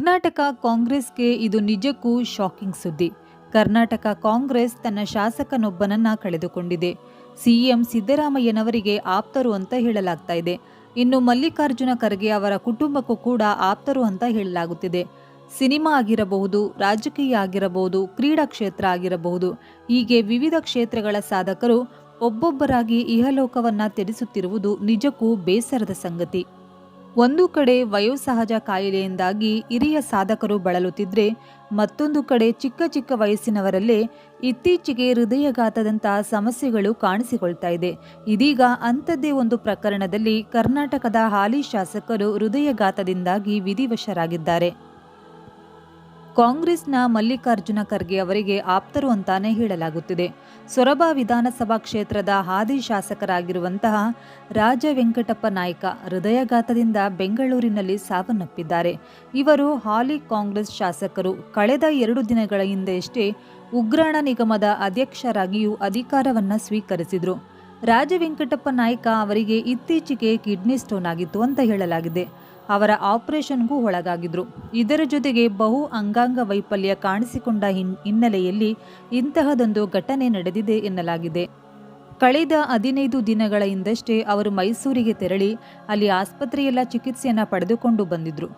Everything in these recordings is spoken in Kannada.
ಕರ್ನಾಟಕ ಕಾಂಗ್ರೆಸ್ಗೆ ಇದು ನಿಜಕ್ಕೂ ಶಾಕಿಂಗ್ ಸುದ್ದಿ. ಕರ್ನಾಟಕ ಕಾಂಗ್ರೆಸ್ ತನ್ನ ಶಾಸಕನೊಬ್ಬನನ್ನ ಕಳೆದುಕೊಂಡಿದೆ. ಸಿಎಂ ಸಿದ್ದರಾಮಯ್ಯನವರಿಗೆ ಆಪ್ತರು ಅಂತ ಹೇಳಲಾಗ್ತಾ ಇದೆ. ಇನ್ನು ಮಲ್ಲಿಕಾರ್ಜುನ ಖರ್ಗೆ ಅವರ ಕುಟುಂಬಕ್ಕೂ ಕೂಡ ಆಪ್ತರು ಅಂತ ಹೇಳಲಾಗುತ್ತಿದೆ. ಸಿನಿಮಾ ಆಗಿರಬಹುದು, ರಾಜಕೀಯ ಆಗಿರಬಹುದು, ಕ್ರೀಡಾ ಕ್ಷೇತ್ರ ಆಗಿರಬಹುದು, ಹೀಗೆ ವಿವಿಧ ಕ್ಷೇತ್ರಗಳ ಸಾಧಕರು ಒಬ್ಬೊಬ್ಬರಾಗಿ ಇಹಲೋಕವನ್ನ ತ್ಯಜಿಸುತ್ತಿರುವುದು ನಿಜಕ್ಕೂ ಬೇಸರದ ಸಂಗತಿ. ಒಂದು ಕಡೆ ವಯೋಸಹಜ ಕಾಯಿಲೆಯಿಂದಾಗಿ ಹಿರಿಯ ಸಾಧಕರು ಬಳಲುತ್ತಿದ್ರೆ, ಮತ್ತೊಂದು ಕಡೆ ಚಿಕ್ಕ ಚಿಕ್ಕ ವಯಸ್ಸಿನವರಲ್ಲೇ ಇತ್ತೀಚೆಗೆ ಹೃದಯಘಾತದಂತಹ ಸಮಸ್ಯೆಗಳು ಕಾಣಿಸಿಕೊಳ್ತಾ ಇದೆ. ಇದೀಗ ಅಂಥದ್ದೇ ಒಂದು ಪ್ರಕರಣದಲ್ಲಿ ಕರ್ನಾಟಕದ ಹಾಲಿ ಶಾಸಕರು ಹೃದಯಘಾತದಿಂದಾಗಿ ವಿಧಿವಶರಾಗಿದ್ದಾರೆ. ಕಾಂಗ್ರೆಸ್ನ ಮಲ್ಲಿಕಾರ್ಜುನ ಖರ್ಗೆ ಅವರಿಗೆ ಆಪ್ತರು ಅಂತಾನೆ ಹೇಳಲಾಗುತ್ತಿದೆ. ಸೊರಬ ವಿಧಾನಸಭಾ ಕ್ಷೇತ್ರದ ಹಾದಿ ಶಾಸಕರಾಗಿರುವಂತಹ ರಾಜ ವೆಂಕಟಪ್ಪ ನಾಯ್ಕ ಹೃದಯಘಾತದಿಂದ ಬೆಂಗಳೂರಿನಲ್ಲಿ ಸಾವನ್ನಪ್ಪಿದ್ದಾರೆ. ಇವರು ಹಾಲಿ ಕಾಂಗ್ರೆಸ್ ಶಾಸಕರು. ಕಳೆದ ಎರಡು ದಿನಗಳ ಹಿಂದೆಯಷ್ಟೇ ಉಗ್ರಾಣ ನಿಗಮದ ಅಧ್ಯಕ್ಷರಾಗಿಯೂ ಅಧಿಕಾರವನ್ನು ಸ್ವೀಕರಿಸಿದರು. ರಾಜ ವೆಂಕಟಪ್ಪ ನಾಯ್ಕ ಅವರಿಗೆ ಇತ್ತೀಚೆಗೆ ಕಿಡ್ನಿ ಸ್ಟೋನ್ ಆಗಿತ್ತು ಅಂತ ಹೇಳಲಾಗಿದೆ. ಅವರ ಆಪರೇಷನ್ಗೂ ಒಳಗಾಗಿದ್ರು. ಇದರ ಜೊತೆಗೆ ಬಹು ಅಂಗಾಂಗ ವೈಫಲ್ಯ ಕಾಣಿಸಿಕೊಂಡ ಹಿನ್, ಹಿನ್ನೆಲೆಯಲ್ಲಿ ಇಂತಹದೊಂದು ಘಟನೆ ನಡೆದಿದೆ ಎನ್ನಲಾಗಿದೆ. ಕಳೆದ ಹದಿನೈದು ದಿನಗಳ ಹಿಂದಷ್ಟೇ ಅವರು ಮೈಸೂರಿಗೆ ತೆರಳಿ ಅಲ್ಲಿ ಆಸ್ಪತ್ರೆಯೆಲ್ಲ ಚಿಕಿತ್ಸೆಯನ್ನು ಪಡೆದುಕೊಂಡು ಬಂದಿದ್ರು.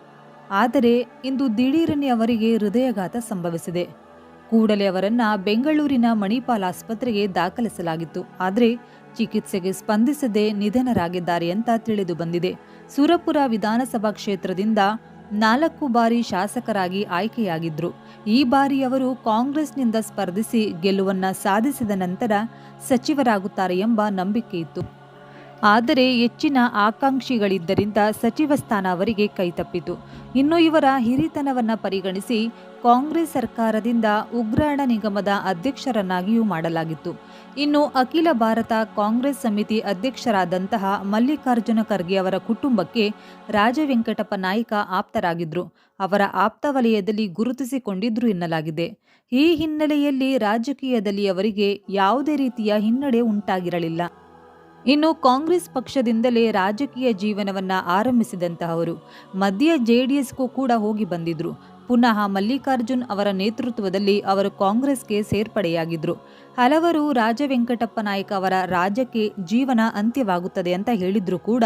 ಆದರೆ ಇಂದು ದಿಢೀರನೆ ಅವರಿಗೆ ಹೃದಯಘಾತ ಸಂಭವಿಸಿದೆ. ಕೂಡಲೇ ಅವರನ್ನ ಬೆಂಗಳೂರಿನ ಮಣಿಪಾಲ್ ಆಸ್ಪತ್ರೆಗೆ ದಾಖಲಿಸಲಾಗಿತ್ತು. ಆದರೆ ಚಿಕಿತ್ಸೆಗೆ ಸ್ಪಂದಿಸದೆ ನಿಧನರಾಗಿದ್ದಾರೆ ಅಂತ ತಿಳಿದು ಬಂದಿದೆ. ಸುರಪುರ ವಿಧಾನಸಭಾ ಕ್ಷೇತ್ರದಿಂದ ನಾಲ್ಕು ಬಾರಿ ಶಾಸಕರಾಗಿ ಆಯ್ಕೆಯಾಗಿದ್ದರು ಈ ಬಾರಿ ಅವರು ಕಾಂಗ್ರೆಸ್ನಿಂದ ಸ್ಪರ್ಧಿಸಿ ಗೆಲುವನ್ನ ಸಾಧಿಸಿದ ನಂತರ ಸಚಿವರಾಗುತ್ತಾರೆ ಎಂಬ ನಂಬಿಕೆ ಇತ್ತು. ಆದರೆ ಹೆಚ್ಚಿನ ಆಕಾಂಕ್ಷಿಗಳಿದ್ದರಿಂದ ಸಚಿವ ಸ್ಥಾನ ಅವರಿಗೆ ಕೈತಪ್ಪಿತು ಇನ್ನು ಇವರ ಹಿರಿತನವನ್ನು ಪರಿಗಣಿಸಿ ಕಾಂಗ್ರೆಸ್ ಸರ್ಕಾರದಿಂದ ಉಗ್ರಾಣ ನಿಗಮದ ಅಧ್ಯಕ್ಷರನ್ನಾಗಿಯೂ ಮಾಡಲಾಗಿತ್ತು. ಇನ್ನು ಅಖಿಲ ಭಾರತ ಕಾಂಗ್ರೆಸ್ ಸಮಿತಿ ಅಧ್ಯಕ್ಷರಾದಂತಹ ಮಲ್ಲಿಕಾರ್ಜುನ ಖರ್ಗೆ ಅವರ ಕುಟುಂಬಕ್ಕೆ ರಾಜವೆಂಕಟಪ್ಪ ನಾಯ್ಕ ಆಪ್ತರಾಗಿದ್ದರು ಅವರ ಆಪ್ತ ವಲಯದಲ್ಲಿ ಗುರುತಿಸಿಕೊಂಡಿದ್ರು ಎನ್ನಲಾಗಿದೆ. ಈ ಹಿನ್ನೆಲೆಯಲ್ಲಿ ರಾಜಕೀಯದಲ್ಲಿ ಅವರಿಗೆ ಯಾವುದೇ ರೀತಿಯ ಹಿನ್ನಡೆ ಉಂಟಾಗಿರಲಿಲ್ಲ. ಇನ್ನು ಕಾಂಗ್ರೆಸ್ ಪಕ್ಷದಿಂದಲೇ ರಾಜಕೀಯ ಜೀವನವನ್ನು ಆರಂಭಿಸಿದಂತಹವರು. ಮಧ್ಯ ಜೆಡಿಎಸ್ಗೂ ಕೂಡ ಹೋಗಿ ಬಂದಿದ್ರು. ಪುನಃ ಮಲ್ಲಿಕಾರ್ಜುನ್ ಅವರ ನೇತೃತ್ವದಲ್ಲಿ ಅವರು ಕಾಂಗ್ರೆಸ್ಗೆ ಸೇರ್ಪಡೆಯಾಗಿದ್ದರು ಹಲವರು ರಾಜ ವೆಂಕಟಪ್ಪ ನಾಯ್ಕ ಅವರ ರಾಜಕೀಯ ಜೀವನ ಅಂತ್ಯವಾಗುತ್ತದೆ ಅಂತ ಹೇಳಿದ್ರು ಕೂಡ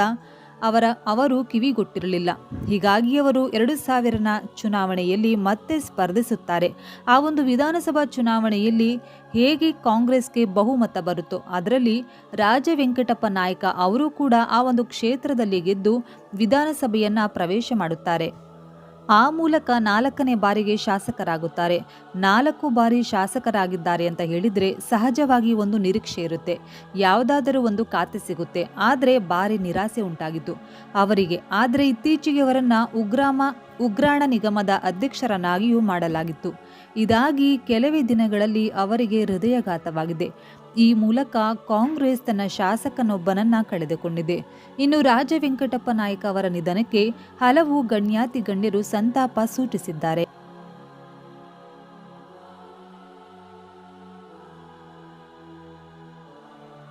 ಅವರ ಅವರು ಕಿವಿಗೊಟ್ಟಿರಲಿಲ್ಲ. ಹೀಗಾಗಿ ಅವರು ಎರಡು ಸಾವಿರನ ಚುನಾವಣೆಯಲ್ಲಿ ಮತ್ತೆ ಸ್ಪರ್ಧಿಸುತ್ತಾರೆ. ಆ ಒಂದು ವಿಧಾನಸಭಾ ಚುನಾವಣೆಯಲ್ಲಿ ಹೇಗೆ ಕಾಂಗ್ರೆಸ್ಗೆ ಬಹುಮತ ಬರುತ್ತೋ ಅದರಲ್ಲಿ ರಾಜ ವೆಂಕಟಪ್ಪ ನಾಯ್ಕ ಅವರು ಕೂಡ ಆ ಒಂದು ಕ್ಷೇತ್ರದಲ್ಲಿ ಗೆದ್ದು ವಿಧಾನಸಭೆಯನ್ನ ಪ್ರವೇಶ ಮಾಡುತ್ತಾರೆ. ಆ ಮೂಲಕ ನಾಲ್ಕನೇ ಬಾರಿಗೆ ಶಾಸಕರಾಗುತ್ತಾರೆ. ನಾಲ್ಕು ಬಾರಿ ಶಾಸಕರಾಗಿದ್ದಾರೆ ಅಂತ ಹೇಳಿದರೆ ಸಹಜವಾಗಿ ಒಂದು ನಿರೀಕ್ಷೆ ಇರುತ್ತೆ. ಯಾವುದಾದರೂ ಒಂದು ಖಾತೆ ಸಿಗುತ್ತೆ. ಆದರೆ ಭಾರಿ ನಿರಾಸೆ ಉಂಟಾಗಿತ್ತು. ಅವರಿಗೆ, ಆದರೆ ಇತ್ತೀಚೆಗೆ ಅವರನ್ನ ಉಗ್ರಾಮ, ಉಗ್ರಾಣ ನಿಗಮದ ಅಧ್ಯಕ್ಷರನ್ನಾಗಿಯೂ ಮಾಡಲಾಗಿತ್ತು. ಇದಾಗಿ ಕೆಲವೇ ದಿನಗಳಲ್ಲಿ ಅವರಿಗೆ ಹೃದಯಘಾತವಾಗಿದೆ. ಈ ಮೂಲಕ ಕಾಂಗ್ರೆಸ್ ತನ್ನ ಶಾಸಕನೊಬ್ಬನನ್ನ ಕಳೆದುಕೊಂಡಿದೆ. ಇನ್ನು ರಾಜವೆಂಕಟಪ್ಪ ನಾಯ್ಕ ಅವರ ನಿಧನಕ್ಕೆ ಹಲವು ಗಣ್ಯಾತಿ ಗಣ್ಯರು ಸಂತಾಪ ಸೂಚಿಸಿದ್ದಾರೆ.